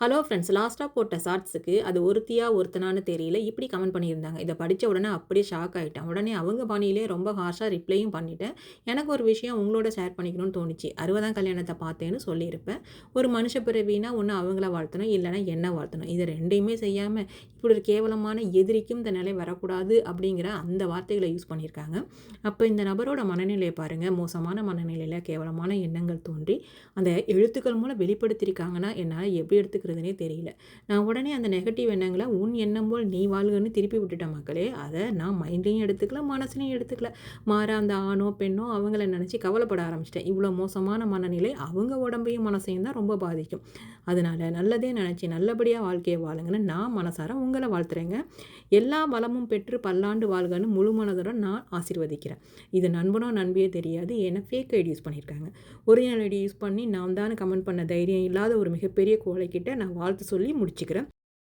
Hello friends லாஸ்ட்டாக போட்ட ஷார்ட்ஸுக்கு அது ஒருத்தியா ஒருத்தனான்னு தெரியல. இப்படி கமெண்ட் பண்ணியிருந்தாங்க. இதை படித்த உடனே அப்படியே ஷாக் ஆகிட்டேன் உடனே அவங்க பாணியிலே ரொம்ப ஹார்ஷாக ரிப்ளையும் பண்ணிட்டேன். எனக்கு ஒரு விஷயம் உங்களோட ஷேர் பண்ணிக்கணும்னு தோணுச்சு. அறுபதாம் கல்யாணத்தை பார்த்தேன்னு சொல்லியிருப்பேன். ஒரு மனுஷ பிறவினா ஒன்று அவங்கள வாழ்த்தணும் இல்லைனா என்ன வாழ்த்தணும். இதை ரெண்டையுமே செய்யாமல் இப்படி ஒரு கேவலமான எதிரிக்கும் இந்த நிலை வரக்கூடாது அப்படிங்கிற அந்த வார்த்தைகளை யூஸ் பண்ணியிருக்காங்க. அப்போ இந்த நபரோட மனநிலையை பாருங்கள் மோசமான மனநிலையில் கேவலமான எண்ணங்கள் தோன்றி அந்த எழுத்துக்கள் மூலம் வெளிப்படுத்தியிருக்காங்கன்னா என்னால் எப்படி இருக்கிறதுனே தெரியல. நான் உடனே அந்த நெகட்டிவ் எண்ணங்களை உன் எண்ணம் போல் நீ வாழ்கன்னு திருப்பி விட்டுட்டேன் மக்களே. அதை நான் மைண்ட்லையும் எடுத்துக்கல மனசுலையும் எடுத்துக்கல. மாற அந்த ஆணோ பெண்ணோ அவங்கள நினச்சி கவலைப்பட ஆரம்பிச்சிட்டேன். இவ்வளோ மோசமான மனநிலை அவங்க உடம்பையும் மனசையும் தான் ரொம்ப பாதிக்கும். அதனால் நல்லதே நினச்சி நல்லபடியாக வாழ்க்கையை வாழுங்கன்னு நான் மனசார உங்களை வாழ்த்துறேங்க. எல்லா வளமும் பெற்று பல்லாண்டு வாழ்கன்னு முழு மனதுடன் நான் ஆசீர்வதிக்கிறேன். இது நண்பனோ நண்பியே தெரியாது. ஏன்னா ஃபேக் ஐடி யூஸ் பண்ணியிருக்காங்க. ஒரிஜினல் ஐடி யூஸ் பண்ணி நான் தான் கமெண்ட் பண்ண தைரியம் இல்லாத ஒரு மிகப்பெரிய கோழைக்கிட்ட நான் வாழ்த்து சொல்லி முடிச்சுக்கிறேன்.